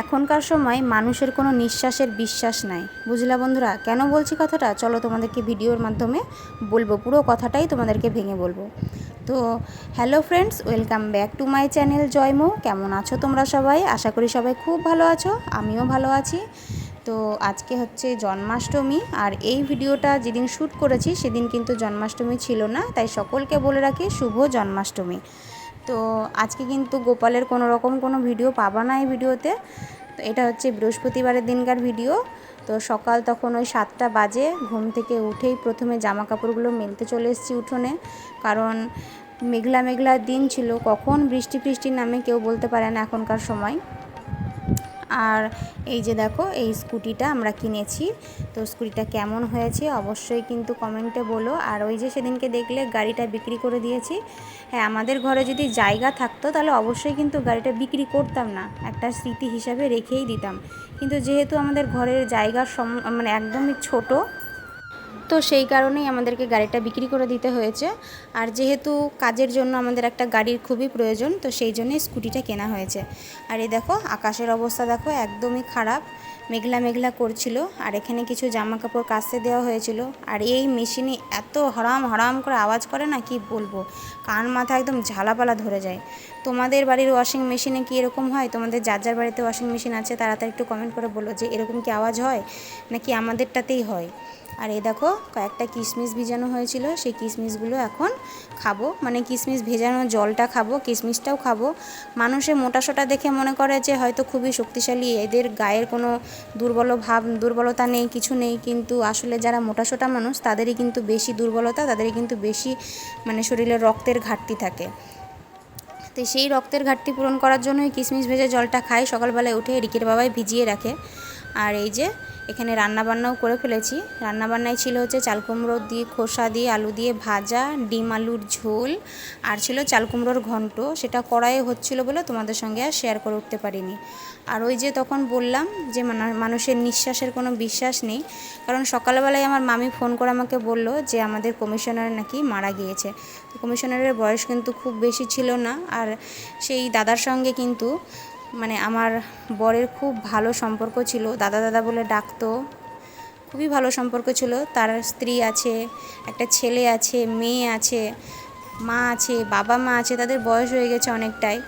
এখনকার সময় মানুষের কোনো নিঃশ্বাসের বিশ্বাস নাই। বুঝলা বন্ধুরা, কেন বলছি কথাটা? চলো তোমাদেরকে ভিডিওর মাধ্যমে বলব, পুরো কথাটাই তোমাদেরকে ভেঙে বলব। তো hello friends welcome back to my channel জয়মো। কেমন আছো তোমরা সবাই? আশা করি সবাই খুব ভালো আছো, আমিও ভালো আছি। তো, আজকে হচ্ছে জন্মাষ্টমী, আর এই ভিডিওটা যেদিন শ্যুট করেছি, সেদিন কিন্তু জন্মাষ্টমী ছিল না, তাই সকলকে বলে রাখি শুভ জন্মাষ্টমী। তো আজকে কিন্তু গোপালের কোনো রকম কোনো ভিডিও পাবা না এই ভিডিওতে। তো এটা হচ্ছে বৃহস্পতিবারের দিনকার ভিডিও। তো সকাল তখন ওই সাতটা বাজে, ঘুম থেকে উঠেই প্রথমে জামা কাপড়গুলো মেলতে চলে এসেছি উঠোনে। কারণ মেঘলা মেঘলা দিন ছিল, কখন বৃষ্টি ফৃষ্টি নামে কেউ বলতে পারে না এখনকার সময়। আর এই যে দেখো, এই স্কুটিটা আমরা কিনেছি। তো স্কুটিটা কেমন হয়েছে অবশ্যই কিন্তু কমেন্টে বলো। আর ওই যে সেদিনকে দেখলে গাড়িটা বিক্রি করে দিয়েছি। হ্যাঁ আমাদের ঘরে যদি জায়গা থাকতো তাহলে অবশ্যই কিন্তু গাড়িটা বিক্রি করতাম না। একটা স্মৃতি হিসাবে রেখেই দিতাম। কিন্তু যেহেতু আমাদের ঘরের জায়গা সম মানে একদমই ছোটো তো সেই কারণেই আমাদেরকে গাড়িটা বিক্রি করে দিতে হয়েছে। আর যেহেতু কাজের জন্য আমাদের একটা গাড়ির খুবই প্রয়োজন, তো সেই জন্যই স্কুটিটা কেনা হয়েছে। আর এই দেখো, আকাশের অবস্থা দেখো, একদমই খারাপ। মেঘলা মেঘলা করছিল, আর এখানে কিছু জামা কাপড় কাচতে দেওয়া হয়েছিল। আর এই মেশিনে এত হরাম হরাম করে আওয়াজ করে না, কি বলব? কান মাথা একদম ঝালাপালা ধরে যায়। তোমাদের বাড়ির ওয়াশিং মেশিনে কি এরকম হয়? তোমাদের যার যার বাড়িতে ওয়াশিং মেশিন আছে, তারা একটু কমেন্ট করে বলো যে এরকম কি আওয়াজ হয়? নাকি আমাদেরটাতেই হয়? আর এই দেখো, কয়েকটা কিশমিশ ভিজানো হয়েছিল। সেই কিশমিশগুলো এখন খাব। মানে কিশমিশ ভেজানো জলটা খাব, কিশমিশটাও খাব। মানুষের মোটাসোটা দেখে মনে করে যে হয়তো খুবই শক্তিশালী। এদের গায়ের কোনো দুর্বল ভাব, দুর্বলতা নেই, কিছু নেই। কিন্তু আসলে যারা মোটাসোটা মানুষ, তাদেরই কিন্তু বেশি দুর্বলতা, তাদেরই কিন্তু বেশি মানে শরীরে রক্তের ঘাটতি থাকে। তো সেই রক্তের ঘাটতি পূরণ করার জন্যই কিশমিশ ভেজে জলটা খায় সকালবেলায় উঠে রিকের বাবাই ভিজিয়ে রাখে। আর এই যে এখানে রান্নাবান্নাও করে ফেলেছি। রান্নাবান্নায় ছিল হচ্ছে চালকুমড়ো দিয়ে, খোসা দিয়ে, আলু দিয়ে ভাজা, ডিম, আলুর ঝোল, আর ছিল চালকুমড়োর ঘন্ট। সেটা কড়াইয়ে হচ্ছিল বলে তোমাদের সঙ্গে আর শেয়ার করে উঠতে পারিনি। আর ওই যে তখন বললাম যে মানুষের নিঃশ্বাসের কোনো বিশ্বাস নেই। কারণ সকালবেলায় আমার মামি ফোন করে আমাকে বলল যে আমাদের কমিশনার নাকি মারা গিয়েছে। তো কমিশনারের বয়স কিন্তু খুব বেশি ছিল না। আর সেই দাদার সঙ্গে কিন্তু মানে আমার বরের খুব ভালো সম্পর্ক ছিল। দাদা দাদা বলে ডাকতো। খুবই ভালো সম্পর্ক ছিল। তার স্ত্রী আছে, একটা ছেলে আছে, মেয়ে আছে, মা আছে, বাবা মা আছে, তাদের বয়স হয়ে গেছে অনেকটাই।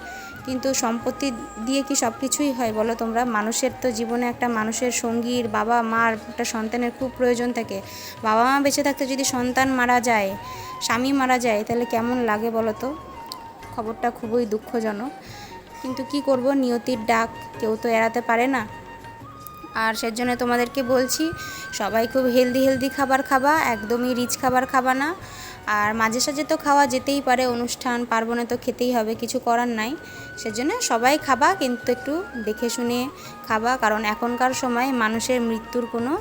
কিন্তু সম্পত্তি দিয়ে কি সব কিছুই হয় বলো তোমরা? মানুষের তো জীবনে একটা মানুষের সঙ্গীর বাবা মার একটা সন্তানের খুব প্রয়োজন থাকে। বাবা মা বেঁচে থাকতে যদি সন্তান মারা যায়, স্বামী মারা যায়, তাহলে কেমন লাগে বলো তো? খবরটা খুবই দুঃখজনক। কিন্তু কি করব? নিয়তির ডাক কেউ তো এড়াতে পারে না। আর সেজন্য তোমাদেরকে বলছি, সবাই খুব হেলদি হেলদি খাবার খাবা, একদমই রিচ খাবার খাবা না। আর মাঝে সাঝে তো খাওয়া যেতেই পারে, অনুষ্ঠান, পার্বণে তো খেতেই হবে, কিছু করার নাই। সেজন্য সবাই খাবা, কিন্তু একটু দেখে শুনে খাবা, কারণ এখনকার সময় মানুষের মৃত্যুর কোনো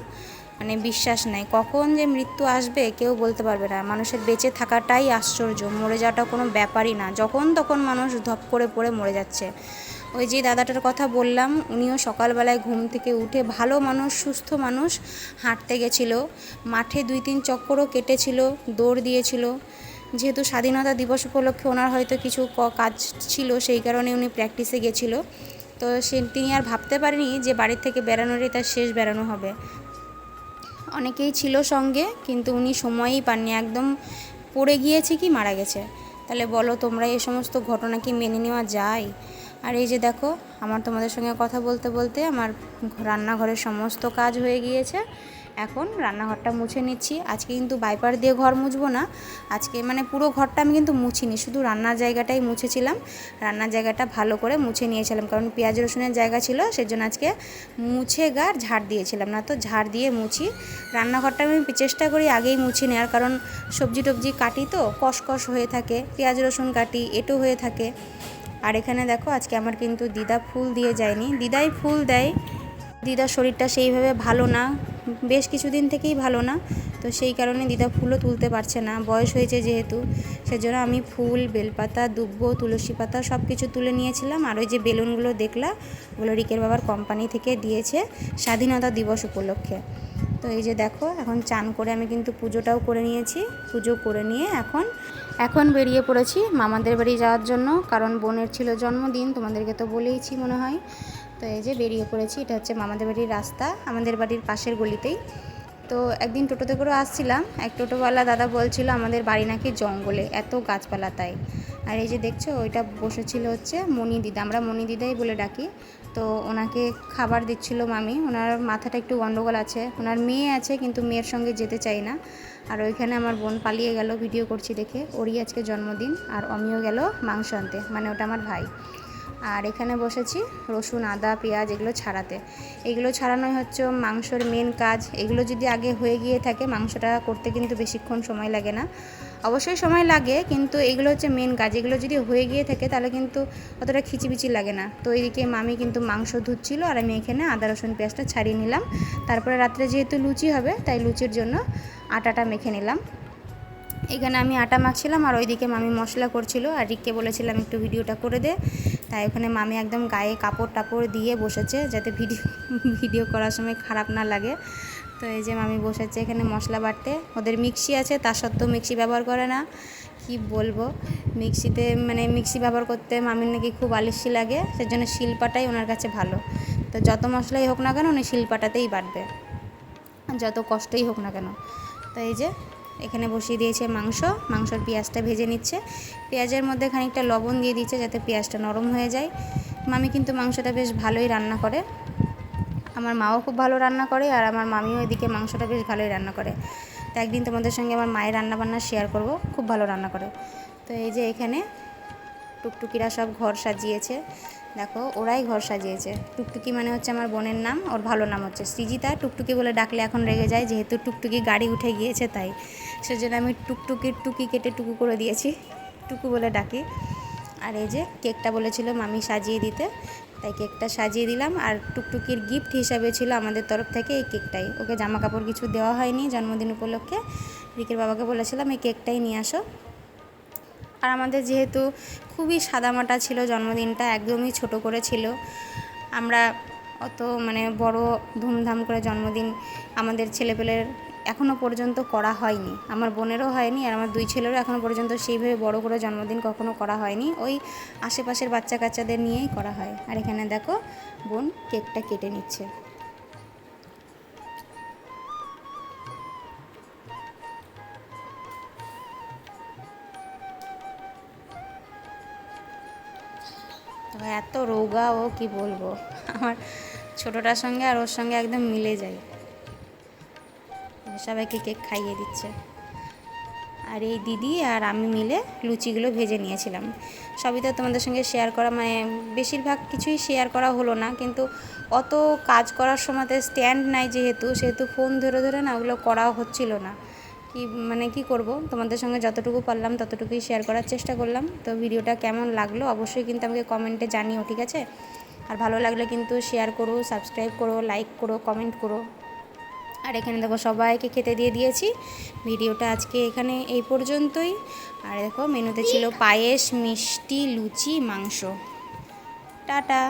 মানে বিশ্বাস নাই। কখন যে মৃত্যু আসবে কেউ বলতে পারবে না। মানুষের বেঁচে থাকাটাই আশ্চর্য। মরে যাওয়াটা কোনো ব্যাপারই না। যখন তখন মানুষ ধপ করে পড়ে মরে যাচ্ছে। ওই যে দাদাটার কথা বললাম, উনিও সকালবেলায় ঘুম থেকে উঠে ভালো মানুষ, সুস্থ মানুষ, হাঁটতে গেছিল। মাঠে দুই তিন চক্করও কেটেছিল, দৌড় দিয়েছিল। যেহেতু স্বাধীনতা দিবস উপলক্ষে ওনার হয়তো কিছু কাজ ছিল, সেই কারণে উনি প্র্যাকটিসে গেছিল। তো সে, তিনি আর ভাবতে পারেনি যে বাড়ির থেকে বেড়ানোরই তার শেষ বেড়ানো হবে। অনেকেই ছিল সঙ্গে, কিন্তু উনি সময়ই পাননি। একদম পড়ে গিয়েছে কি মারা গেছে? তাহলে বলো তোমরা এই সমস্ত ঘটনা কি মেনে নেওয়া যায়? আর এই যে দেখো, আমার তোমাদের সঙ্গে কথা বলতে বলতে আমার রান্নাঘরের সমস্ত কাজ হয়ে গিয়েছে। এখন রান্নাঘরটা মুছে নিচ্ছি। আজকে কিন্তু বাইপার দিয়ে ঘর মুছবো না। আজকে মানে পুরো ঘরটা আমি কিন্তু মুছিনি, শুধু রান্নার জায়গাটাই মুছেছিলাম। রান্নার জায়গাটা ভালো করে মুছে নিয়েছিলাম, কারণ পেঁয়াজ রসুনের জায়গা ছিল, সেজন্য আজকে মুছে গা ঝাড় দিয়েছিলাম। না তো ঝাড় দিয়ে মুছি। রান্নাঘরটা আমি চেষ্টা করি আগেই মুছে নেওয়ার, কারণ সবজি টবজি কাটি তো, কষকষ হয়ে থাকে, পেঁয়াজ রসুন কাটি, এটো হয়ে থাকে। আর এখানে দেখো, আজকে আমার কিন্তু দিদা ফুল দিয়ে যায়নি। দিদাই ফুল দেয়। দিদার শরীরটা সেইভাবে ভালো না, বেশ কিছুদিন থেকেই ভালো না, তো সেই কারণে দিদা ফুলও তুলতে পারছে না। বয়স হয়েছে যেহেতু, সেজন্য আমি ফুল, বেলপাতা, দুব্ব, তুলসী পাতা সব কিছু তুলে নিয়েছিলাম। আর ওই যে বেলুনগুলো দেখলাম ওগুলো রিকের বাবার কোম্পানি থেকে দিয়েছে স্বাধীনতা দিবস উপলক্ষে। তো এই যে দেখো, এখন চান করে আমি কিন্তু পুজোটাও করে নিয়েছি। পুজো করে নিয়ে এখন এখন বেরিয়ে পড়েছি মামাদের বাড়ি যাওয়ার জন্য, কারণ বোনের ছিল জন্মদিন, তোমাদেরকে তো বলেইছি মনে হয়। তো এই যে বেরিয়ে পড়েছি, এটা হচ্ছে মামাদের বাড়ির রাস্তা, আমাদের বাড়ির পাশের গলিতেই। তো একদিন টোটোতে করে আসছিলাম, এক টোটোওয়ালা দাদা বলছিল আমাদের বাড়ি নাকি জঙ্গলে, এত গাছপালা তাই। আর এই যে দেখছ, ওইটা বসেছিল হচ্ছে মণি দিদা, আমরা মণি দিদাই বলে ডাকি। তো ওনাকে খাবার দিচ্ছিল মামি। ওনার মাথাটা একটু গণ্ডগোল আছে। ওনার মেয়ে আছে, কিন্তু মেয়ের সঙ্গে যেতে চাই না। আর ওইখানে আমার বোন পালিয়ে গেল ভিডিও করছি দেখে। ওরই আজকে জন্মদিন, আর অমিও গেল মাংস আনতে। মানে ওটা আমার ভাই। আর এখানে বসেছি রসুন, আদা, পেঁয়াজ এগুলো ছাড়াতে। এগুলো ছাড়ানোই হচ্ছে মাংসর মেন কাজ। এগুলো যদি আগে হয়ে গিয়ে থাকে, মাংসটা করতে কিন্তু বেশিক্ষণ সময় লাগে না। অবশ্যই সময় লাগে, কিন্তু এগুলো হচ্ছে মেন কাজ। এগুলো যদি হয়ে গিয়ে থাকে, তাহলে কিন্তু অতটা খিচিবিচি লাগে না। তো এইদিকে মামি কিন্তু মাংস ধুচ্ছিল, আর আমি এখানে আদা, রসুন, পেঁয়াজটা ছাড়িয়ে নিলাম। তারপরে রাত্রে যেহেতু লুচি হবে, তাই লুচির জন্য আটাটা মেখে নিলাম। এখানে আমি আটা মাখছিলাম, আর ওইদিকে মামি মশলা করছিল। আর রিককে বলেছিলাম, একটু ভিডিওটা করে দে। তাই ওখানে মামি একদম গায়ে কাপড় টাপড় দিয়ে বসেছে যাতে ভিডিও ভিডিও করার সময় খারাপ না লাগে। তো এই যে মামি বসেছে এখানে মশলা বাটতে। ওদের মিক্সি আছে, তা সত্ত্বেও মিক্সি ব্যবহার করে না। কি বলব? মিক্সিতে মানে মিক্সি ব্যবহার করতে মামির নাকি খুব আলিসি লাগে, সেজন্য শিলপাটাই ওনার কাছে ভালো। তো যত মশলাই হোক না কেন উনি শিলপাটাতেই বাটবে। যত কষ্টই হোক না কেন। তো এই যে এখানে বসিয়ে দিয়েছে মাংস। মাংসর পেঁয়াজটা ভেজে নিচ্ছে। পেঁয়াজের মধ্যে খানিকটা লবণ দিয়ে দিচ্ছে যাতে পেঁয়াজটা নরম হয়ে যায়। মামি কিন্তু মাংসটা বেশ ভালোই রান্না করে। আমার মাও খুব ভালো রান্না করে আর আমার মামিও এদিকে মাংসটা বেশ ভালোই রান্না করে। তো একদিন তোমাদের সঙ্গে আমার মায়ের রান্না বান্না শেয়ার করব। খুব ভালো রান্না করে। তো এই যে এখানে টুকটুকিরা সব ঘর সাজিয়েছে। দেখো, ওরাই ঘর সাজিয়েছে। টুকটুকি মানে হচ্ছে আমার বোনের নাম, ওর ভালো নাম হচ্ছে সৃজিতা। টুকটুকি বলে ডাকলে এখন রেগে যায়, যেহেতু টুকটুকি গাড়ি উঠে গিয়েছে তাই। সেজন্য আমি টুকটুকির টুকি কেটে টুকু করে দিয়েছি। টুকু বলে ডাকি। আর এই যে কেকটা বলেছিল মামি সাজিয়ে দিতে, তাই কেকটা সাজিয়ে দিলাম। আর টুকটুকির গিফট হিসাবে ছিল আমাদের তরফ থেকে এই কেকটাই। ওকে জামা কাপড় কিছু দেওয়া হয়নি জন্মদিন উপলক্ষে। রিকের বাবাকে বলেছিলাম, এই কেকটাই নিয়ে আসো। আর আমাদের যেহেতু খুবই সাদামাটা ছিল, জন্মদিনটা একদমই ছোট করে ছিল, আমরা অত মানে বড় ধুমধাম করে জন্মদিন আমাদের ছেলেপেলের এখনও পর্যন্ত করা হয়নি। আমার বোনেরও হয়নি আর আমার দুই ছেলেরও এখনও পর্যন্ত সেইভাবে বড় করে জন্মদিন কখনো করা হয়নি। ওই আশেপাশের বাচ্চা কাচ্চাদের নিয়েই করা হয়। আর এখানে দেখো বোন কেকটা কেটে নিচ্ছে। এত রোগা ও কি বলব? আমার ছোটোটার সঙ্গে আর ওর সঙ্গে একদম মিলে যায়। সবাইকে কেক খাইয়ে দিচ্ছে। আর এই দিদি আর আমি মিলে লুচিগুলো ভেজে নিয়েছিলাম। সবই তো তোমাদের সঙ্গে শেয়ার করা মানে বেশিরভাগ কিছুই শেয়ার করা হলো না, কিন্তু অত কাজ করার সময়তে স্ট্যান্ড নাই যেহেতু, সেহেতু ফোন ধরে ধরে না ওগুলো করা হচ্ছিল না। কি মানে কি করব? তোমাদের সঙ্গে যতটুকু পারলাম ততটুকুই শেয়ার করার চেষ্টা করলাম। তো ভিডিওটা কেমন লাগল অবশ্যই কিন্তু আমাকে কমেন্টে জানিও ঠিক আছে? আর ভালো লাগলে কিন্তু শেয়ার করো সাবস্ক্রাইব করো লাইক করো কমেন্ট করো। আর এখানে দেখো সবাইকে খেতে দিয়ে দিয়েছি। ভিডিওটা আজকে এখানে এই পর্যন্তই। আর দেখো মেনুতে ছিল পায়েস মিষ্টি লুচি মাংস। টাটা!